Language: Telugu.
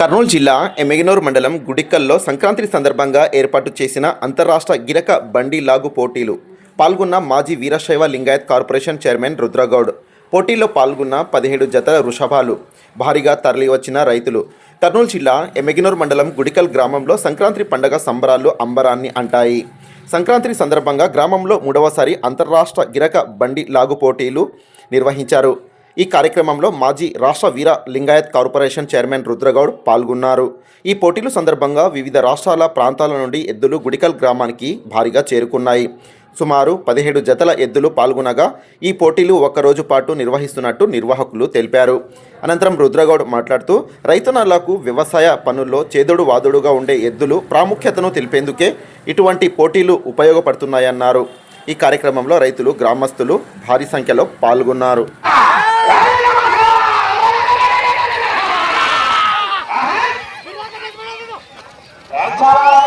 కర్నూలు జిల్లా ఎమ్మెగనూరు మండలం గుడికల్లో సంక్రాంతి సందర్భంగా ఏర్పాటు చేసిన అంతరాష్ట్ర గిరక బండి లాగు పోటీలు. పాల్గొన్న మాజీ వీరశైవ లింగాయత్ కార్పొరేషన్ చైర్మన్ రుద్రగౌడ్. పోటీల్లో పాల్గొన్న పదిహేడు జతల వృషభాలు. భారీగా తరలివచ్చిన రైతులు. కర్నూలు జిల్లా ఎమ్మెగనూరు మండలం గుడికల్ గ్రామంలో సంక్రాంతి పండగ సంబరాలు అంబరాన్ని అంటాయి. సంక్రాంతి సందర్భంగా గ్రామంలో మూడవసారి అంతర్రాష్ట్ర గిరక బండి లాగు పోటీలు నిర్వహించారు. ఈ కార్యక్రమంలో మాజీ రాష్ట్ర వీర లింగాయత్ కార్పొరేషన్ చైర్మన్ రుద్రగౌడ్ పాల్గొన్నారు. ఈ పోటీలు సందర్భంగా వివిధ రాష్ట్రాల ప్రాంతాల నుండి ఎద్దులు గుడికల్ గ్రామానికి భారీగా చేరుకున్నాయి. సుమారు పదిహేడు జతల ఎద్దులు పాల్గొనగా ఈ పోటీలు ఒక్కరోజు పాటు నిర్వహిస్తున్నట్టు నిర్వాహకులు తెలిపారు. అనంతరం రుద్రగౌడ్ మాట్లాడుతూ రైతన్నలకు వ్యవసాయ పనుల్లో చేదుడు వాదుడుగా ఉండే ఎద్దులు ప్రాముఖ్యతను తెలిపేందుకే ఇటువంటి పోటీలు ఉపయోగపడుతున్నాయన్నారు. ఈ కార్యక్రమంలో రైతులు గ్రామస్తులు భారీ సంఖ్యలో పాల్గొన్నారు. చాలా